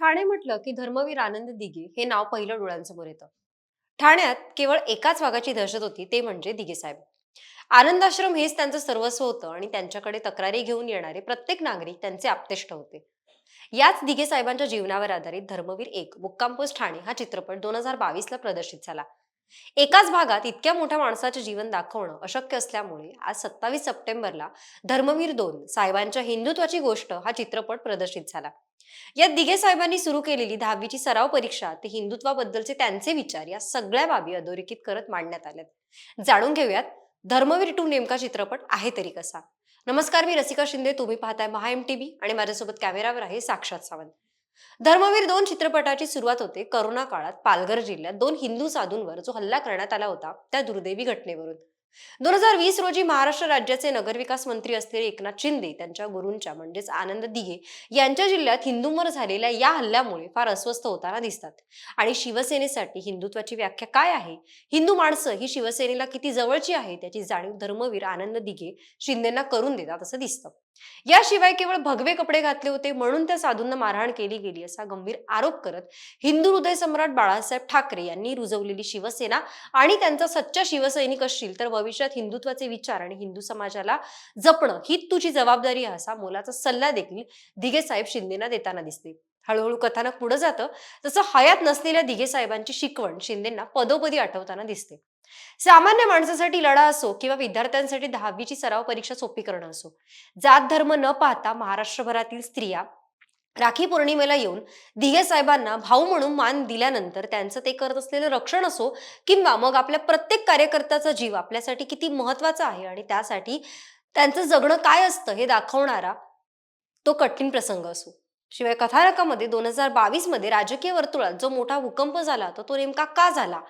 ठाणे म्हटलं की धर्मवीर आनंद दिघे हे नाव पहिलं डोळ्यांसमोर येतं. ठाण्यात केवळ एकाच वाघाची दहशत होती ते म्हणजे दिघे साहेब. आनंदाश्रम हेच त्यांचं सर्वस्व होतं आणि त्यांच्याकडे तक्रारी घेऊन येणारे प्रत्येक नागरिक त्यांचे आप्तेष्ट होते. याच दिघे साहेबांच्या जीवनावर आधारित धर्मवीर एक मुक्कामपोस्ट ठाणे हा चित्रपट दोन हजार बावीस ला प्रदर्शित झाला. एकाच भागात इतक्या मोठ्या माणसाचे जीवन दाखवणं अशक्य असल्यामुळे आज सत्तावीस सप्टेंबरला धर्मवीर दोन साहेबांच्या हिंदुत्वाची गोष्ट हा चित्रपट प्रदर्शित झाला. या दिघे साहेबांनी सुरू केलेली दहावीची सराव परीक्षा ते हिंदुत्वाबद्दलचे त्यांचे विचार या सगळ्या बाबी अधोरेखित करत मांडण्यात आल्यात. जाणून घेऊयात धर्मवीर टू नेमका चित्रपट आहे तरी कसा? नमस्कार मी रसिका शिंदे तुम्ही पाहताय महा एम टीव्ही आणि माझ्यासोबत कॅमेरावर आहे साक्षात सावंत. धर्मवीर दोन चित्रपटाची सुरुवात होते करोना काळात पालघर जिल्ह्यात. दोन हिंदू साधूंवर जो हल्ला करण्यात आला होता त्या दुर्दैवी घटनेवरून. दोन हजार वीस रोजी महाराष्ट्र राज्याचे नगरविकास मंत्री असलेले एकनाथ शिंदे त्यांच्या गुरूंच्या म्हणजेच आनंद दिघे यांच्या जिल्ह्यात हिंदूंवर झालेल्या या हल्ल्यामुळे फार अस्वस्थ होताना दिसतात. आणि शिवसेनेसाठी हिंदुत्वाची व्याख्या काय आहे? हिंदू माणसं ही शिवसेनेला किती जवळची आहे त्याची जाणीव धर्मवीर आनंद दिघे शिंदेना करून देतात असं दिसतं. याशिवाय केवळ भगवे कपडे घातले होते म्हणून त्या साधूंना मारहाण केली गेली असा गंभीर आरोप करत हिंदू हृदय सम्राट बाळासाहेब ठाकरे यांनी रुजवलेली शिवसेना आणि त्यांचा सच्चा शिवसैनिक असशील तर भविष्यात हिंदुत्वाचे विचार आणि हिंदू समाजाला जपणं ही तुझी जबाबदारी आहे असा मोलाचा सल्ला देखील दिघे साहेब शिंदेना देताना दिसते. हळूहळू कथानक पुढे जातं तसं हयात नसलेल्या दिघे साहेबांची शिकवण शिंदेना पदोपदी आठवताना दिसते. सामान्य माणसासाठी लढा असो किंवा विद्यार्थ्यांसाठी दहावीची सराव परीक्षा सोपी करणं असो जात धर्म न पाहता महाराष्ट्रभरातील स्त्रिया राखी पौर्णिमेला येऊन दिघे साहेबांना भाऊ म्हणून मान दिल्यानंतर त्यांचं ते करत असलेलं रक्षण असो किंवा मग आपल्या प्रत्येक कार्यकर्त्याचा जीव आपल्यासाठी किती महत्त्वाचा आहे आणि त्यासाठी त्यांचं जगणं काय असतं हे दाखवणारा तो कठीण प्रसंग असो. शिवाय कथानकामध्ये दोन हजार बावीसमध्ये राजकीय वर्तुळात जो मोठा भूकंप झाला तो तो नेमका का झाला?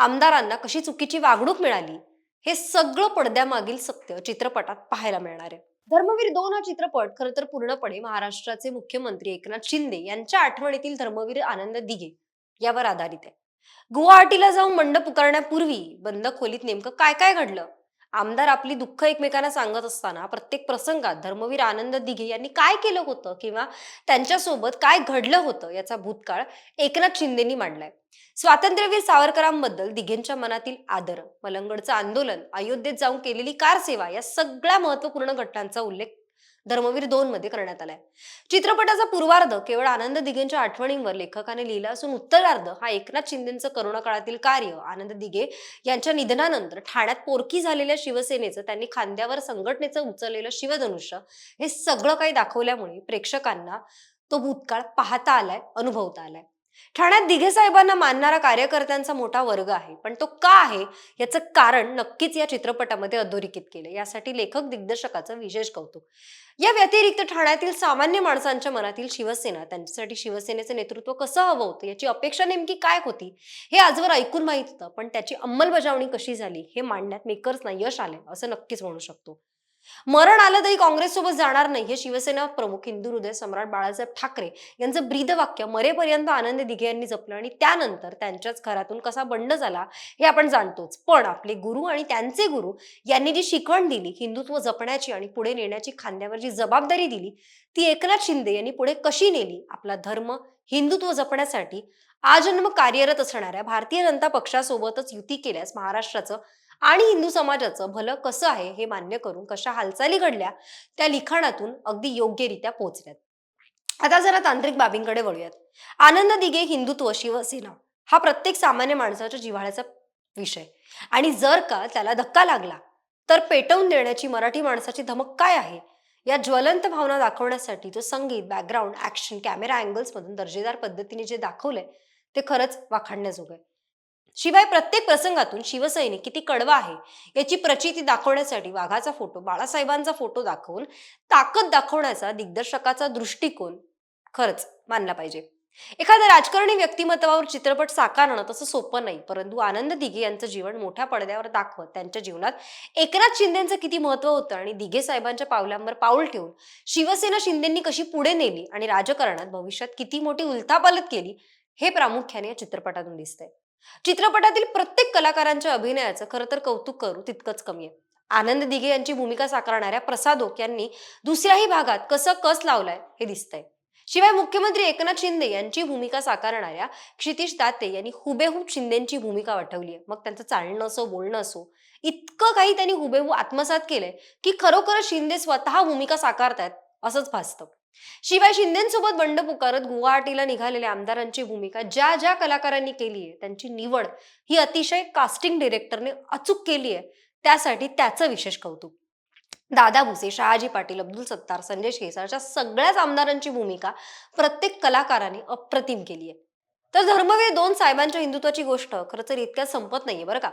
आमदारांना कशी चुकीची वागणूक मिळाली हे सगळं पडद्यामागील सत्य चित्रपटात पाहायला मिळणार आहे. धर्मवीर दोन हा चित्रपट खरं तर पूर्णपणे महाराष्ट्राचे मुख्यमंत्री एकनाथ शिंदे यांच्या आठवणीतील धर्मवीर आनंद दिघे यावर आधारित आहे. गुवाहाटीला जाऊन मंडप पुकारण्यापूर्वी बंद खोलीत नेमकं काय काय घडलं? आमदार आपली दुःख एकमेकांना सांगत असताना प्रत्येक प्रसंगात धर्मवीर आनंद दिघे यांनी काय केलं होतं किंवा त्यांच्यासोबत काय घडलं होतं याचा भूतकाळ एकनाथ शिंदेनी मांडलाय. स्वातंत्र्यवीर सावरकरांबद्दल दिघेंच्या मनातील आदर मलंगडचं आंदोलन अयोध्येत जाऊन केलेली कार सेवा या सगळ्या महत्त्वपूर्ण घटनांचा उल्लेख धर्मवीर दोन मध्ये करण्यात आलाय. चित्रपटाचा पूर्वार्ध केवळ आनंद दिघेंच्या आठवणींवर लेखकाने लिहिला असून उत्तरार्ध हा एकनाथ शिंदेचं करोना काळातील कार्य आनंद दिघे यांच्या निधनानंतर ठाण्यात पोरकी झालेल्या शिवसेनेचं त्यांनी खांद्यावर संघटनेचं उचललेलं शिवधनुष्य हे सगळं काही दाखवल्यामुळे प्रेक्षकांना तो भूतकाळ पाहता आलाय अनुभवता आलाय. ठाण्यात दिघे साहेबांना मानणारा कार्यकर्त्यांचा मोठा वर्ग आहे. पण तो का आहे? याचं कारण नक्कीच या चित्रपटामध्ये अधोरेखित केले यासाठी लेखक दिग्दर्शकाचं विशेष कौतुक. या व्यतिरिक्त ठाण्यातील सामान्य माणसांच्या मनातील शिवसेना त्यांच्यासाठी शिवसेनेचं नेतृत्व कसं हवं होतं? याची अपेक्षा नेमकी काय होती? हे आजवर ऐकून माहीत होतं. पण त्याची अंमलबजावणी कशी झाली? हे मांडण्यात मेकर्सना यश आले असं नक्कीच म्हणू शकतो. मरण आलं तरी काँग्रेससोबत जाणार नाही. हे शिवसेना प्रमुख हिंदू हृदय सम्राट बाळासाहेब ठाकरे यांचं ब्रीद वाक्य मरेपर्यंत आनंद दिघे यांनी जपलं आणि त्यानंतर त्यांच्याच घरातून कसा बंड झाला हे आपण जाणतोच. पण आपले गुरु आणि त्यांचे गुरु यांनी जी शिकवण दिली हिंदुत्व जपण्याची आणि पुढे नेण्याची खांद्यावर जी जबाबदारी दिली ती एकनाथ शिंदे यांनी पुढे कशी नेली? आपला धर्म हिंदुत्व जपण्यासाठी आजन्म कार्यरत असणाऱ्या भारतीय जनता पक्षासोबतच युती केल्यास महाराष्ट्राचं आणि हिंदू समाजाचं भलं कसं आहे हे मान्य करून कशा हालचाली घडल्या त्या लिखाणातून अगदी योग्यरित्या पोहोचल्यात. आता जरा तांत्रिक बाबींकडे वळूयात. आनंद दिघे हिंदुत्व शिवसेना हा प्रत्येक सामान्य माणसाच्या जिव्हाळ्याचा विषय. आणि जर का त्याला धक्का लागला तर पेटवून देण्याची मराठी माणसाची धमक काय आहे? या ज्वलंत भावना दाखवण्यासाठी जो संगीत बॅकग्राऊंड ऍक्शन कॅमेरा अँगल्समधून दर्जेदार पद्धतीने जे दाखवलंय ते खरंच वाखाणण्याजोगं आहे. शिवाय प्रत्येक प्रसंगातून शिवसैनिक किती कडवा आहे याची प्रचिती दाखवण्यासाठी वाघाचा फोटो बाळासाहेबांचा फोटो दाखवून ताकद दाखवण्याचा दिग्दर्शकाचा दृष्टिकोन खरंच मानला पाहिजे. एखाद्या राजकारणी व्यक्तिमत्वावर चित्रपट साकारणं तसं सोपं नाही परंतु आनंद दिघे यांचं जीवन मोठ्या पडद्यावर दाखवत त्यांच्या जीवनात एकनाथ शिंदेचं किती महत्त्व होतं आणि दिघे साहेबांच्या पावलांवर पाऊल ठेवून शिवसेना शिंदेंनी कशी पुढे नेली आणि राजकारणात भविष्यात किती मोठी उलथापालत केली हे प्रामुख्याने या चित्रपटातून दिसतंय. चित्रपटातील प्रत्येक कलाकारांच्या अभिनयाचं खरं तर कौतुक करू तितकंच कमी आहे. आनंद दिघे यांची भूमिका साकारणाऱ्या प्रसादोक यांनी दुसऱ्याही भागात कसं कस लावलाय हे दिसतंय. शिवाय मुख्यमंत्री एकनाथ शिंदे यांची भूमिका साकारणाऱ्या क्षितिश दाते यांनी हुबेहूब शिंदेची भूमिका वाटवली आहे. मग त्यांचं चालणं असो बोलणं असो इतकं काही त्यांनी हुबेहूब आत्मसात केलंय की खरोखर शिंदे स्वतः भूमिका साकारतायत असंच भासतं. शिवाय शिंदेसोबत बंड पुकारत गुवाहाटीला निघालेल्या आमदारांची भूमिका ज्या ज्या कलाकारांनी केली आहे त्यांची निवड ही अतिशय कास्टिंग डिरेक्टरने अचूक केली आहे त्यासाठी त्याचं विशेष कौतुक. दादा भुसे शहाजी पाटील अब्दुल सत्तार संजय शिरसाट अशा सगळ्याच आमदारांची भूमिका प्रत्येक कलाकाराने अप्रतिम केली आहे. तर धर्मवीर दोन साहेबांच्या हिंदुत्वाची गोष्ट खरं तर इतक्यात संपत नाहीये बरं का.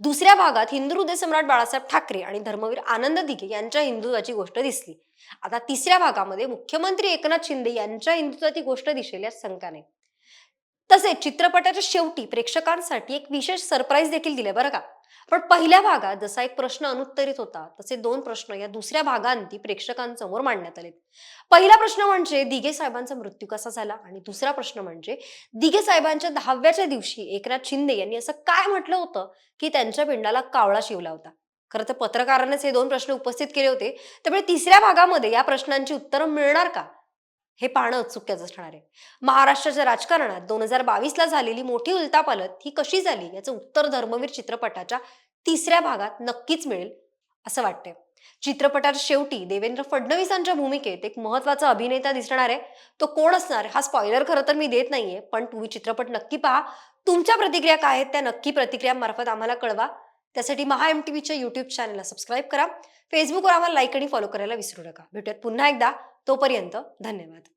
दुसऱ्या भागात हिंदू हृदय सम्राट बाळासाहेब ठाकरे आणि धर्मवीर आनंद दिघे यांच्या हिंदुत्वाची गोष्ट दिसली. आता तिसऱ्या भागामध्ये मुख्यमंत्री एकनाथ शिंदे यांच्या हिंदुत्वाची गोष्ट दिसेल यात शंका नाही. तसेच चित्रपटाच्या शेवटी प्रेक्षकांसाठी एक विशेष सरप्राईज देखील दिले बरं का. पण पहिल्या भागात जसा एक प्रश्न अनुत्तरित होता तसे दोन प्रश्न या दुसऱ्या भागांती प्रेक्षकांसमोर मांडण्यात आले पहिला प्रश्न म्हणजे दिघे साहेबांचा मृत्यू कसा झाला? आणि दुसरा प्रश्न म्हणजे दिघे साहेबांच्या दहाव्याच्या दिवशी एकनाथ शिंदे यांनी असं काय म्हटलं होतं की त्यांच्या पिंडाला कावळा शिवला होता? खरं तर पत्रकारांनीच हे दोन प्रश्न उपस्थित केले होते. त्यामुळे तिसऱ्या भागामध्ये या प्रश्नांची उत्तरं मिळणार का? हे पाहणं उत्सुक्याचं असणार आहे. महाराष्ट्राच्या राजकारणात दोन हजार बावीसला झालेली मोठी उलतापालत ही कशी झाली याचं उत्तर धर्मवीर चित्रपटाच्या तिसऱ्या भागात नक्कीच मिळेल असं वाटतंय. चित्रपटाच्या शेवटी देवेंद्र फडणवीसांच्या भूमिकेत एक महत्त्वाचा अभिनेता दिसणार आहे. तो कोण असणार हा स्पॉयलर खरं तर मी देत नाहीये पण तुम्ही चित्रपट नक्की पहा. तुमच्या प्रतिक्रिया काय आहेत त्या नक्की प्रतिक्रियांमार्फत आम्हाला कळवा. त्यासाठी महा एम टी व्हीच्या युट्यूब चॅनलला सबस्क्राईब करा. फेसबुकवर आम्हाला लाईक आणि फॉलो करायला विसरू नका. भेटूयात पुन्हा एकदा. तोपर्यंत धन्यवाद.